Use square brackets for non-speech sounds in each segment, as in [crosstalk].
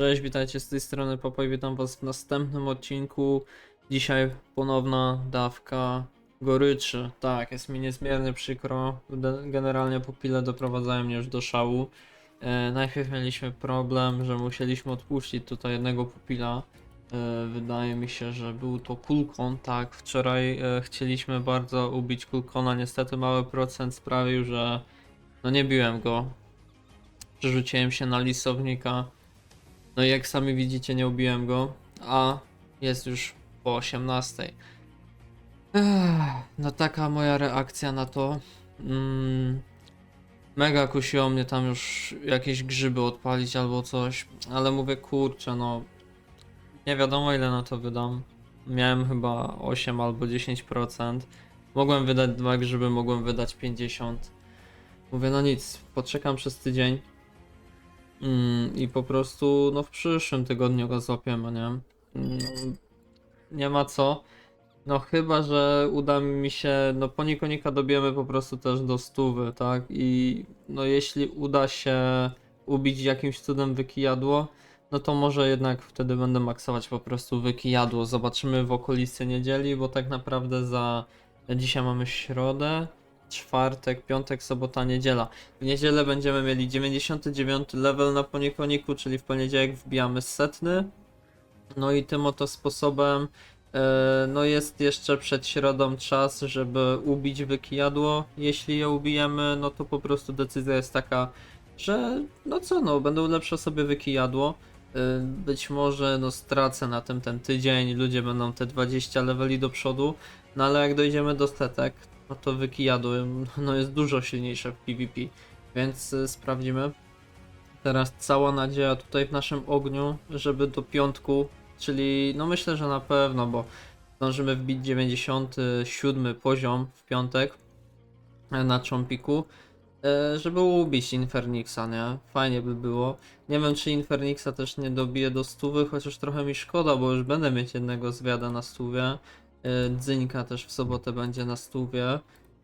Cześć, witajcie z tej strony Popo i witam was w następnym odcinku. Dzisiaj ponowna dawka goryczy. Tak, jest mi niezmiernie przykro. Generalnie pupile doprowadzają mnie już do szału. E, najpierw mieliśmy problem, że musieliśmy odpuścić tutaj jednego pupila. E, wydaje mi się, że był to Kulkon. Tak, wczoraj e, chcieliśmy bardzo ubić Kulkona. Niestety mały procent sprawił, że no nie biłem go. Przerzuciłem się na lisownika. No i jak sami widzicie, nie ubiłem go, a jest już po 18. Ech, no taka moja reakcja na to. Mm, mega kusiło mnie tam już jakieś grzyby odpalić albo coś, ale mówię kurczę, no nie wiadomo ile na to wydam. Miałem chyba 8 albo 10%. Mogłem wydać dwa grzyby, mogłem wydać 50. Mówię, no nic, poczekam przez tydzień. Mm, I po prostu, no w przyszłym tygodniu go złapiemy, nie? Mm, nie ma co. No chyba, że uda mi się, no ponikonika dobijemy po prostu też do stówy, tak? I no jeśli uda się ubić jakimś cudem wykijadło, no to może jednak wtedy będę maksować po prostu wykijadło. Zobaczymy w okolicy niedzieli, bo tak naprawdę za dzisiaj mamy środę, czwartek, piątek, sobota, niedziela. W niedzielę będziemy mieli 99 level na ponikoniku, czyli w poniedziałek wbijamy setny. No i tym oto sposobem e, no jest jeszcze przed środą czas, żeby ubić wykijadło. Jeśli je ubijemy, no to po prostu decyzja jest taka, że no co no, będą lepsze sobie wykijadło. E, Być może no stracę na tym ten tydzień, ludzie będą te 20 leveli do przodu, no ale jak dojdziemy do setek, no to wykijadło [laughs] no jest dużo silniejsze w PvP, więc y, sprawdzimy. Teraz cała nadzieja tutaj w naszym ogniu, żeby do piątku, czyli no myślę, że na pewno, bo zdążymy wbić 97 poziom w piątek e, na Chompiku, e, żeby ubić Infernixa, nie? Fajnie by było. Nie wiem, czy Infernixa też nie dobije do stówy, chociaż trochę mi szkoda, bo już będę mieć jednego zwiada na stówie. E, Dzynka też w sobotę będzie na stówie.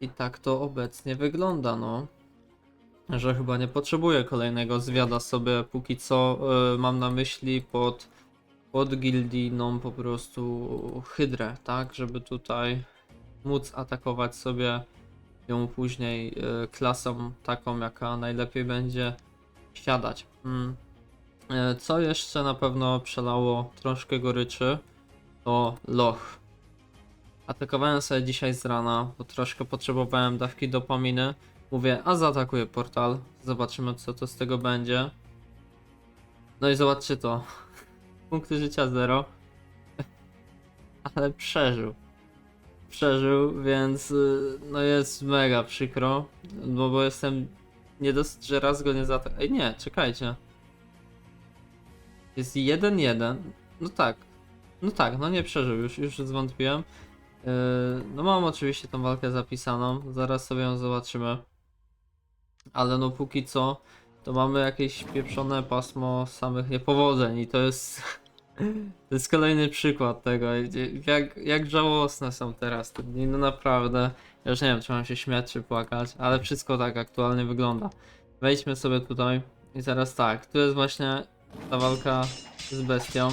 I tak to obecnie wygląda, no. Że chyba nie potrzebuję kolejnego zwiada sobie, póki co e, mam na myśli pod, pod gildiną po prostu hydrę, tak? Żeby tutaj móc atakować sobie ją później e, klasą taką, jaka najlepiej będzie siadać. Mm. Co jeszcze na pewno przelało troszkę goryczy, to loch. Atakowałem sobie dzisiaj z rana, bo troszkę potrzebowałem dawki dopaminy. Mówię, a zaatakuję portal. Zobaczymy co to z tego będzie. No i zobaczcie to. [laughs] Punkty życia 0. [laughs] Ale przeżył. Przeżył, więc y, no jest mega przykro. No bo jestem nie dosyć, że raz go nie zaatakowałem. Ej nie, czekajcie. Jest 1-1. No tak. No tak, no nie przeżył, już, już zwątpiłem. Yy, no mam oczywiście tą walkę zapisaną, zaraz sobie ją zobaczymy. Ale no póki co, to mamy jakieś pieprzone pasmo samych niepowodzeń i to jest... [laughs] To jest kolejny przykład tego, jak, jak żałosne są teraz te dni, no naprawdę. Ja już nie wiem, czy mam się śmiać, czy płakać, ale wszystko tak aktualnie wygląda. Wejdźmy sobie tutaj i zaraz tak, tu jest właśnie ta walka z bestią.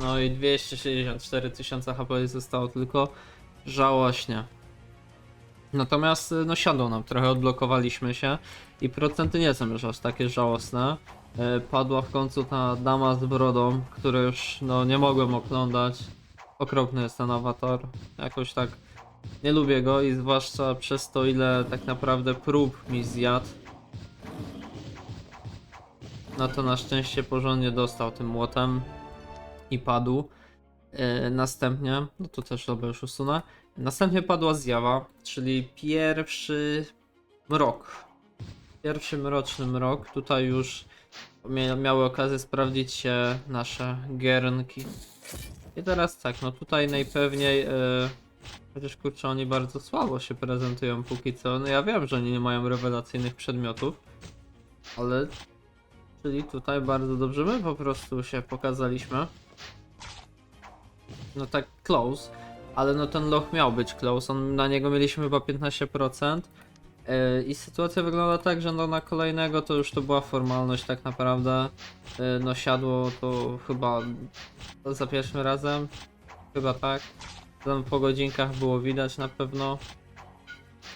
No i 264 tysiące HP zostało tylko żałośnie. Natomiast y, no siadą nam, trochę odblokowaliśmy się i procenty nie są już aż takie żałosne. E, Padła w końcu ta dama z brodą, której już no nie mogłem oglądać. Okropny jest ten awatar. Jakoś tak nie lubię go i zwłaszcza przez to ile tak naprawdę prób mi zjadł. No to na szczęście porządnie dostał tym młotem i padł. E, następnie, no to też sobie już usunę. Następnie padła zjawa, czyli pierwszy mrok. Pierwszy mroczny mrok. Tutaj już mia miały okazję sprawdzić się nasze gernki. I teraz tak, no tutaj najpewniej, e, chociaż kurczę, oni bardzo słabo się prezentują póki co. No ja wiem, że oni nie mają rewelacyjnych przedmiotów, ale czyli tutaj bardzo dobrze my po prostu się pokazaliśmy. No tak close, ale no ten loch miał być close, on, na niego mieliśmy chyba 15%. E, I sytuacja wygląda tak, że no na kolejnego to już to była formalność tak naprawdę. E, No siadło to chyba za pierwszym razem. Chyba tak. Tam po godzinkach było widać na pewno.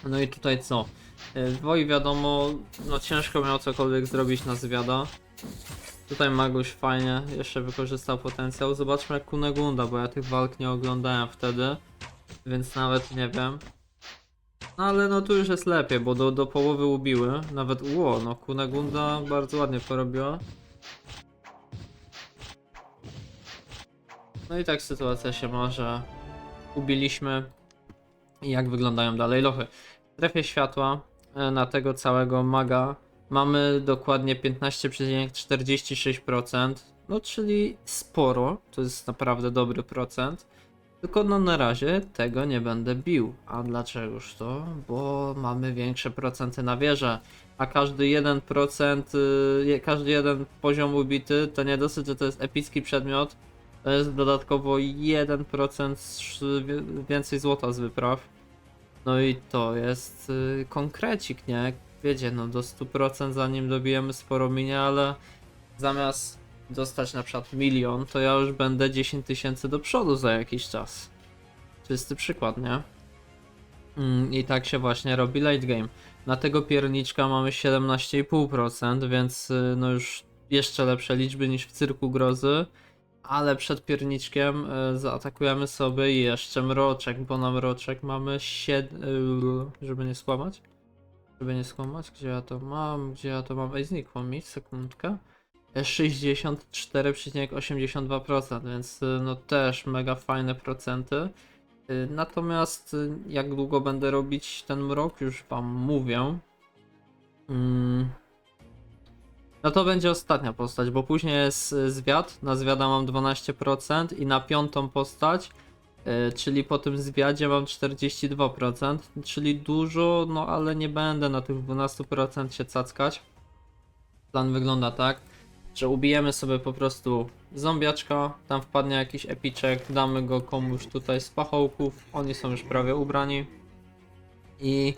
No i tutaj co? E, Woj wiadomo, no ciężko miał cokolwiek zrobić na zwiada. Tutaj Maguś fajnie jeszcze wykorzystał potencjał. Zobaczmy jak Kunegunda, bo ja tych walk nie oglądałem wtedy. Więc nawet nie wiem. No ale no tu już jest lepiej, bo do, do połowy ubiły. Nawet ło, no Kunegunda bardzo ładnie porobiła. No i tak sytuacja się ma, że ubiliśmy. I jak wyglądają dalej lochy. W strefie światła e, na tego całego maga mamy dokładnie 15,46%. No czyli sporo, to jest naprawdę dobry procent. Tylko no na razie tego nie będę bił. A dlaczegoż to? Bo mamy większe procenty na wieżę. A każdy 1%, y, każdy jeden poziom ubity to nie dosyć, że to jest epicki przedmiot. To jest dodatkowo 1% sz- wie- więcej złota z wypraw. No i to jest y, konkrecik, nie? Wiecie, no do 100% zanim dobijemy sporo minie, ale zamiast dostać na przykład milion, to ja już będę 10 tysięcy do przodu za jakiś czas. Czysty przykład, nie? Mm, I tak się właśnie robi late game. Na tego pierniczka mamy 17,5%, więc y, no już jeszcze lepsze liczby niż w cyrku grozy. Ale przed pierniczkiem y, zaatakujemy sobie jeszcze mroczek, bo na mroczek mamy 7. żeby nie skłamać. Żeby nie skłamać, gdzie ja to mam, gdzie ja to mam. Ej, znikło mi, sekundkę. E, 64,82%, więc y, no też mega fajne procenty. Natomiast jak długo będę robić ten mrok, już wam mówię. Mm. No to będzie ostatnia postać, bo później jest y, zwiad. Na zwiada mam 12% i na piątą postać, y, czyli po tym zwiadzie mam 42%, czyli dużo, no ale nie będę na tych 12% się cackać. Plan wygląda tak, że ubijemy sobie po prostu zombiaczka, tam wpadnie jakiś epiczek, damy go komuś tutaj z pachołków, oni są już prawie ubrani i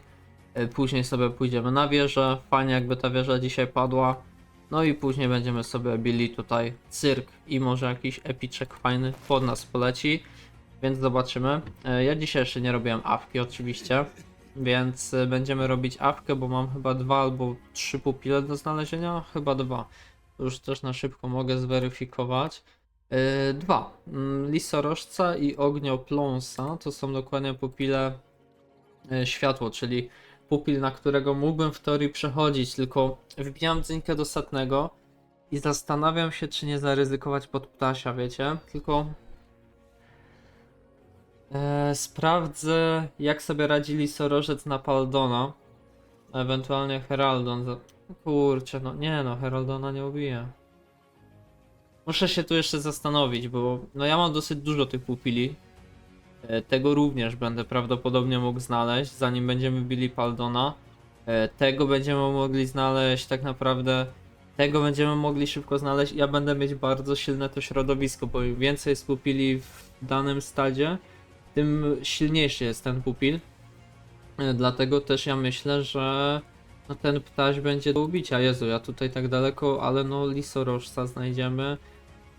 y, później sobie pójdziemy na wieżę, fajnie jakby ta wieża dzisiaj padła, no i później będziemy sobie bili tutaj cyrk i może jakiś epiczek fajny pod nas poleci, więc zobaczymy. E, Ja dzisiaj jeszcze nie robiłem awki oczywiście, więc e, będziemy robić awkę, bo mam chyba dwa albo trzy pupile do znalezienia, chyba dwa. Już też na szybko mogę zweryfikować. Yy, dwa. Mm, Lisorożca i Ogniopląsa to są dokładnie pupile światło, czyli pupil, na którego mógłbym w teorii przechodzić, tylko wbijam dzynkę do setnego i zastanawiam się, czy nie zaryzykować pod ptasia, wiecie? Tylko e, sprawdzę, jak sobie radzi Lisorożec na Paldona, ewentualnie Heraldon. Kurczę, no nie no, Heraldona nie ubije. Muszę się tu jeszcze zastanowić, bo no ja mam dosyć dużo tych pupili. E, Tego również będę prawdopodobnie mógł znaleźć, zanim będziemy bili Paldona. E, Tego będziemy mogli znaleźć tak naprawdę. Tego będziemy mogli szybko znaleźć. Ja będę mieć bardzo silne to środowisko, bo im więcej jest pupili w danym stadzie, tym silniejszy jest ten pupil. E, Dlatego też ja myślę, że no ten ptaś będzie do ubicia. Jezu, ja tutaj tak daleko, ale no lisorożca znajdziemy.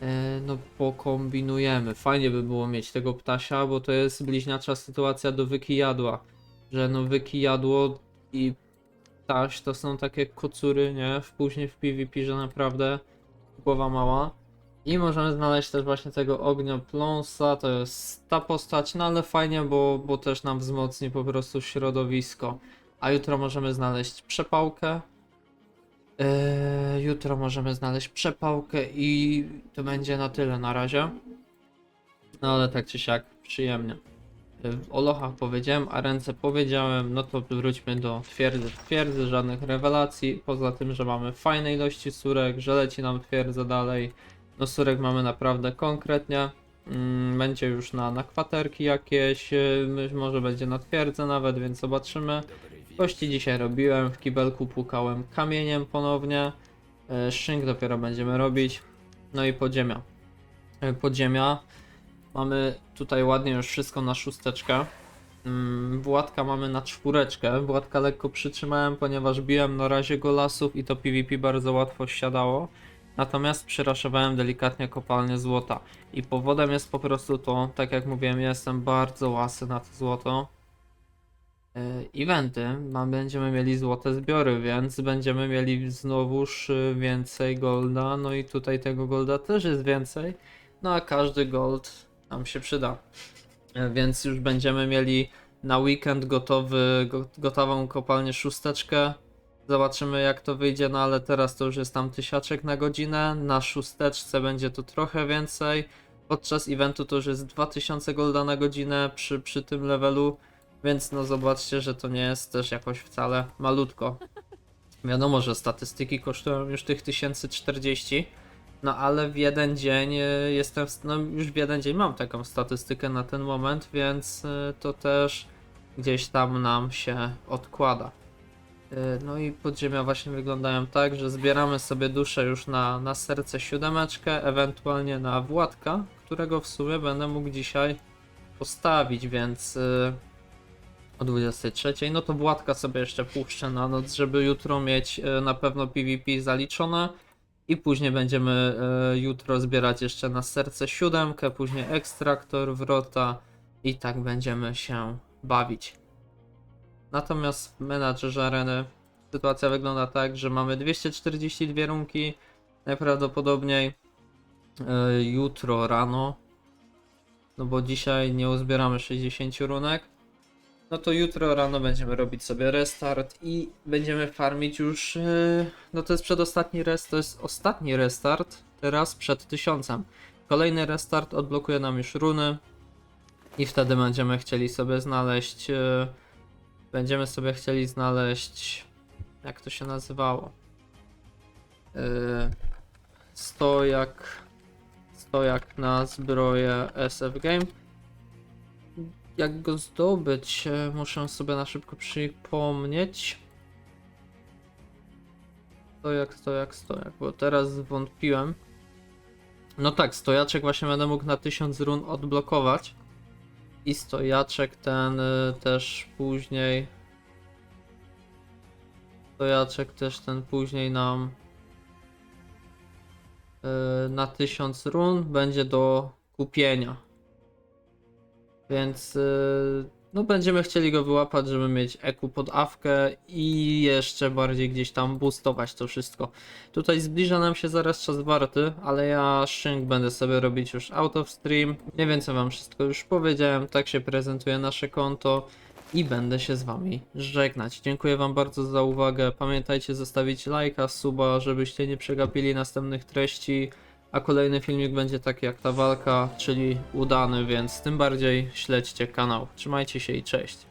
E, no pokombinujemy. Fajnie by było mieć tego ptasia, bo to jest bliźniacza sytuacja do wyki jadła. Że no wyki jadło i ptaś to są takie kocury, nie? W później w PvP, że naprawdę głowa mała. I możemy znaleźć też właśnie tego ogniopląsa, to jest ta postać, no ale fajnie, bo, bo też nam wzmocni po prostu środowisko. A jutro możemy znaleźć przepałkę. Eee, jutro możemy znaleźć przepałkę i to będzie na tyle na razie. No ale tak czy siak, przyjemnie. Eee, O lochach powiedziałem, a ręce powiedziałem, no to wróćmy do twierdzy. Twierdzy, żadnych rewelacji, poza tym, że mamy fajne ilości surek, że leci nam twierdza dalej. No surek mamy naprawdę konkretnie. Mm, Będzie już na, na kwaterki jakieś, my- może będzie na twierdzę nawet, więc zobaczymy. Kości dzisiaj robiłem, w kibelku płukałem kamieniem ponownie. E, Szynk dopiero będziemy robić. No i podziemia. E, Podziemia. Mamy tutaj ładnie już wszystko na szósteczkę. Mm, Władka mamy na czwóreczkę. Władka lekko przytrzymałem, ponieważ biłem na razie go lasów i to PvP bardzo łatwo siadało. Natomiast przyraszowałem delikatnie kopalnię złota. I powodem jest po prostu to, tak jak mówiłem, ja jestem bardzo łasy na to złoto. Yy, Eventy, no, będziemy mieli złote zbiory, więc będziemy mieli znowuż y, więcej golda. No i tutaj tego golda też jest więcej. No a każdy gold nam się przyda. E, Więc już będziemy mieli na weekend gotowy, go, gotową kopalnię szósteczkę. Zobaczymy jak to wyjdzie, no ale teraz to już jest tam tysiaczek na godzinę. Na szósteczce będzie to trochę więcej. Podczas eventu to już jest 2000 golda na godzinę przy, przy tym levelu. Więc no zobaczcie, że to nie jest też jakoś wcale malutko. Wiadomo, że statystyki kosztują już tych 1040. No ale w jeden dzień e, jestem, no już w jeden dzień mam taką statystykę na ten moment, więc e, to też gdzieś tam nam się odkłada. E, No i podziemia właśnie wyglądają tak, że zbieramy sobie duszę już na, na serce siódemeczkę, ewentualnie na Władka, którego w sumie będę mógł dzisiaj postawić, więc o 23. No to Władka sobie jeszcze puszczę na noc, żeby jutro mieć e, na pewno PvP zaliczone. I później będziemy e, jutro zbierać jeszcze na serce siódemkę, później ekstraktor, wrota i tak będziemy się bawić. Natomiast w menadżerze areny sytuacja wygląda tak, że mamy 242 runki, najprawdopodobniej e, jutro rano, no bo dzisiaj nie uzbieramy 60 runek, no to jutro rano będziemy robić sobie restart i będziemy farmić już. Yy, no to jest przedostatni rest, to jest ostatni restart teraz przed tysiącem. Kolejny restart odblokuje nam już runy i wtedy będziemy chcieli sobie znaleźć. Yy, będziemy sobie chcieli znaleźć. Jak to się nazywało? Yy, stojak. Stojak na zbroję SF Game jak go zdobyć, e, muszę sobie na szybko przypomnieć. Stojak, stojak, stojak, bo teraz zwątpiłem. No tak, stojaczek właśnie będę mógł na 1000 run odblokować. I stojaczek ten y, też później. Stojaczek też ten później nam y, na 1000 run będzie do kupienia. Więc yy, no będziemy chcieli go wyłapać, żeby mieć EQ pod awkę i jeszcze bardziej gdzieś tam boostować to wszystko. Tutaj zbliża nam się zaraz czas warty, ale ja szynk będę sobie robić już out of stream. Mniej więcej wam wszystko już powiedziałem, tak się prezentuje nasze konto i będę się z wami żegnać. Dziękuję wam bardzo za uwagę. Pamiętajcie zostawić lajka, suba, żebyście nie przegapili następnych treści. A kolejny filmik będzie taki jak ta walka, czyli udany, więc tym bardziej śledźcie kanał. Trzymajcie się i cześć.